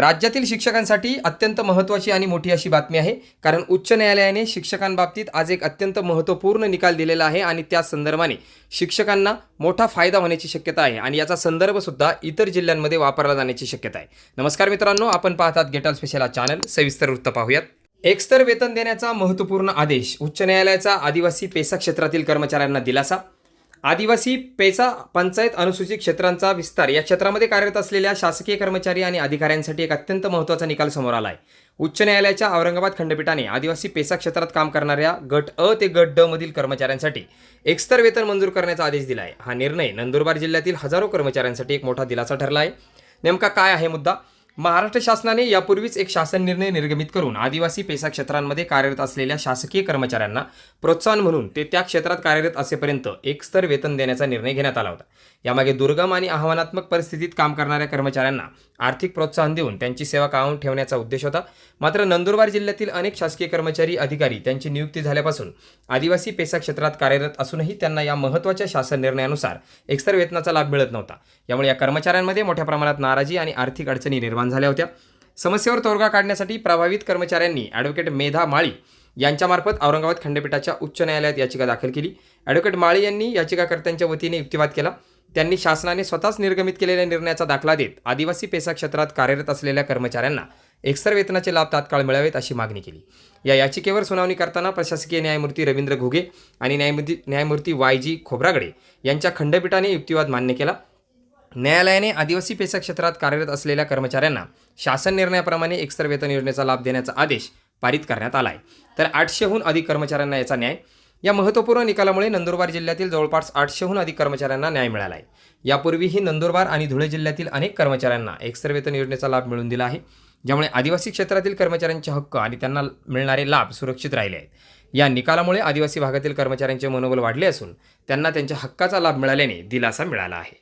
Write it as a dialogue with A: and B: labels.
A: राज्यातील शिक्षकांसाठी अत्यंत महत्त्वाची आणि मोठी अशी बातमी आहे. कारण उच्च न्यायालयाने शिक्षकांबाबतीत आज एक अत्यंत महत्त्वपूर्ण निकाल दिलेला आहे आणि त्या संदर्भाने शिक्षकांना मोठा फायदा होण्याची शक्यता आहे आणि याचा संदर्भसुद्धा इतर जिल्ह्यांमध्ये वापरला जाण्याची शक्यता आहे. नमस्कार मित्रांनो आपण पाहतात गेटॉल स्पेशल हा चॅनल सविस्तर वृत्त पाहूयात. एकस्तर वेतन देण्याचा महत्त्वपूर्ण आदेश उच्च न्यायालयाचा आदिवासी पेसा क्षेत्रातील कर्मचाऱ्यांना दिलासा. आदिवासी पेसा पंचायत अनुसूचित क्षेत्रांचा विस्तार या क्षेत्रामध्ये कार्यरत असलेल्या शासकीय कर्मचारी आणि अधिकाऱ्यांसाठी एक अत्यंत महत्त्वाचा निकाल समोर आला आहे उच्च न्यायालयाच्या औरंगाबाद खंडपीठाने आदिवासी पेसा क्षेत्रात काम करणाऱ्या गट अ ते गट ड मधील कर्मचाऱ्यांसाठी एकस्तर वेतन मंजूर करण्याचा आदेश दिला आहे हा निर्णय नंदुरबार जिल्ह्यातील हजारो कर्मचाऱ्यांसाठी एक मोठा दिलासा ठरला आहे नेमका काय आहे मुद्दा? महाराष्ट्र शासनाने यापूर्वीच एक शासन निर्णय निर्गमित करून आदिवासी पेसा क्षेत्रांमध्ये कार्यरत असलेल्या शासकीय कर्मचाऱ्यांना प्रोत्साहन म्हणून ते त्या क्षेत्रात कार्यरत असेपर्यंत एक स्तर वेतन देण्याचा निर्णय घेण्यात आला होता. यामागे दुर्गम आणि आव्हानात्मक परिस्थितीत काम करणाऱ्या कर्मचाऱ्यांना आर्थिक प्रोत्साहन देऊन त्यांची सेवा कायम ठेवण्याचा उद्देश होता. मात्र नंदुरबार जिल्ह्यातील अनेक शासकीय कर्मचारी अधिकारी त्यांची नियुक्ती झाल्यापासून आदिवासी पेसा क्षेत्रात कार्यरत असूनही त्यांना या महत्त्वाच्या शासन निर्णयानुसार एकस्तर वेतनाचा लाभ मिळत नव्हता. यामुळे या कर्मचाऱ्यांमध्ये मोठ्या प्रमाणात नाराजी आणि आर्थिक अडचणी निर्माण झाल्या होत्या. समस्येवर तोडगा काढण्यासाठी प्रभावित कर्मचाऱ्यांनी ॲडव्होकेट मेधा माळी यांच्यामार्फत औरंगाबाद खंडपीठाच्या उच्च न्यायालयात याचिका दाखल केली. ॲडव्होकेट माळी यांनी याचिकाकर्त्यांच्या वतीने युक्तिवाद केला. त्यांनी शासनाने स्वतःच निर्गमित केलेल्या निर्णयाचा दाखला देत आदिवासी पेसा क्षेत्रात कार्यरत असलेल्या कर्मचाऱ्यांना एकसर वेतनाचे लाभ तात्काळ मिळावेत अशी मागणी केली. या याचिकेवर सुनावणी करताना प्रशासकीय न्यायमूर्ती रवींद्र घुगे आणि न्यायमूर्ती न्यायमूर्ती वाय जी खोब्रागडे यांच्या खंडपीठाने युक्तिवाद मान्य केला. न्यायालयाने आदिवासी पेसा क्षेत्रात कार्यरत असलेल्या कर्मचाऱ्यांना शासन निर्णयाप्रमाणे एकस्तर वेतन योजनेचा लाभ देण्याचा आदेश पारित करण्यात आला आहे तर आठशेहून अधिक कर्मचाऱ्यांना याचा न्याय. या महत्त्वपूर्ण निकालामुळे नंदुरबार जिल्ह्यातील जवळपास आठशेहून अधिक कर्मचाऱ्यांना न्याय मिळाला आहे यापूर्वीही नंदुरबार आणि धुळे जिल्ह्यातील अनेक कर्मचाऱ्यांना एकस्तर वेतन योजनेचा लाभ मिळून दिला आहे. ज्यामुळे आदिवासी क्षेत्रातील कर्मचाऱ्यांचे हक्क आणि त्यांना मिळणारे लाभ सुरक्षित राहिले आहेत. या निकालामुळे आदिवासी भागातील कर्मचाऱ्यांचे मनोबल वाढले असून त्यांना त्यांच्या हक्काचा लाभ मिळाल्याने दिलासा मिळाला आहे.